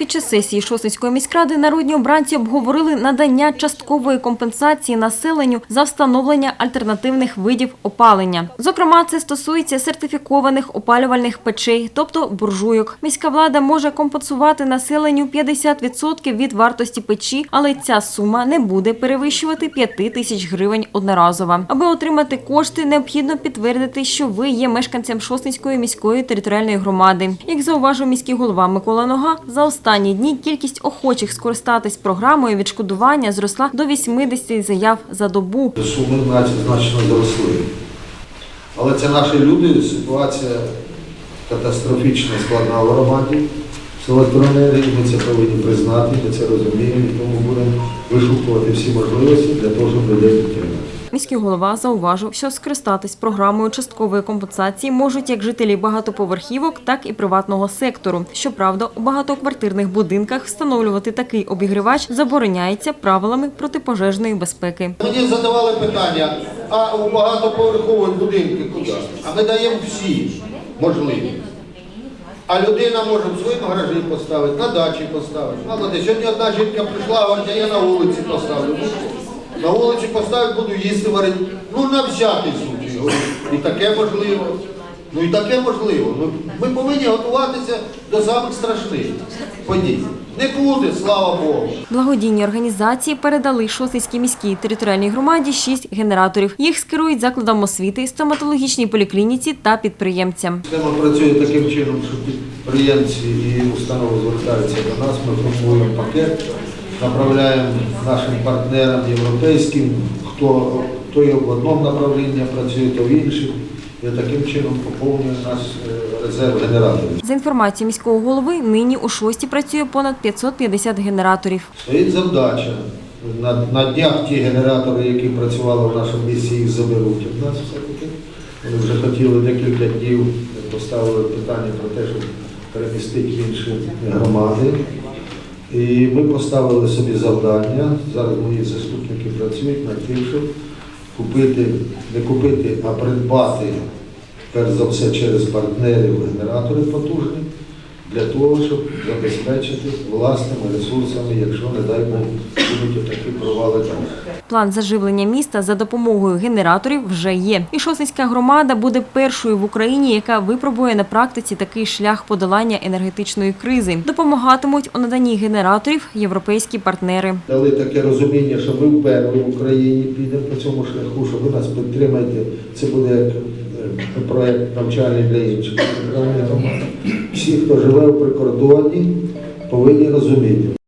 Під час сесії Шосницької міськради народні обранці обговорили надання часткової компенсації населенню за встановлення альтернативних видів опалення. Зокрема, це стосується сертифікованих опалювальних печей, тобто буржуйок. Міська влада може компенсувати населенню 50% від вартості печі, але ця сума не буде перевищувати 5 тисяч гривень одноразово. Аби отримати кошти, необхідно підтвердити, що ви є мешканцем Шосницької міської територіальної громади. Як зауважив міський голова Микола Нога, за останні дні кількість охочих скористатись програмою відшкодування зросла до 80 заяв за добу. Суми значить, значно зросли. Але це наші люди, ситуація катастрофічно складна в громаді. З ми це повинні признати, ми це розуміємо, і тому будемо вишукувати всі можливості для того, щоб людей підтримати. Міський голова зауважив, що скористатись програмою часткової компенсації можуть як жителі багатоповерхівок, так і приватного сектору. Щоправда, у багатоквартирних будинках встановлювати такий обігрівач забороняється правилами протипожежної безпеки. Мені задавали питання, а у багатоповерхові будинки куди? А ми даємо всі можливі. А людина може в своєму гаражі поставити, на дачі поставити. Сьогодні одна жінка прийшла, говорить, я на вулиці поставлю. На вулиці поставити, буду їсти варити. Ну, на всякий случай. І таке можливо. Ну і таке можливо. Ну, ми повинні готуватися до самих страшних подій. Не буде, слава Богу. Благодійні організації передали Шосницькій міській територіальній громаді шість генераторів. Їх скерують закладам освіти, стоматологічній поліклініці та підприємцям. Система працює таким чином, що підприємці і установи звертаються до нас, ми формуємо пакет, направляємо нашим партнерам європейським, хто, хто є в одному направлінні працює, то в інших. І таким чином поповнює наш е, резерв генераторів. За інформацією міського голови, нині у шості працює понад 550 генераторів. Стоїть завдача. На, на днях ті генератори, які працювали в нашому місті, їх заберуть від нас все-таки. Вони вже хотіли декілька днів, поставили питання про те, щоб перемістити в інші громади. І ми поставили собі завдання, зараз мої заступники працюють над тим, щоб купити, не купити, а придбати, перш за все, через партнерів генератори потужні, для того, щоб забезпечити власними ресурсами, якщо, не дай Бог, будуть такі провали. План заживлення міста за допомогою генераторів вже є. І Шосницька громада буде першою в Україні, яка випробує на практиці такий шлях подолання енергетичної кризи. Допомагатимуть у наданні генераторів європейські партнери. Дали таке розуміння, що ми вперше в Україні підемо по цьому шляху, що ви нас підтримаєте. Це буде е, проект навчальний для інших. Всі, хто живе в прикордонні, повинні розуміти.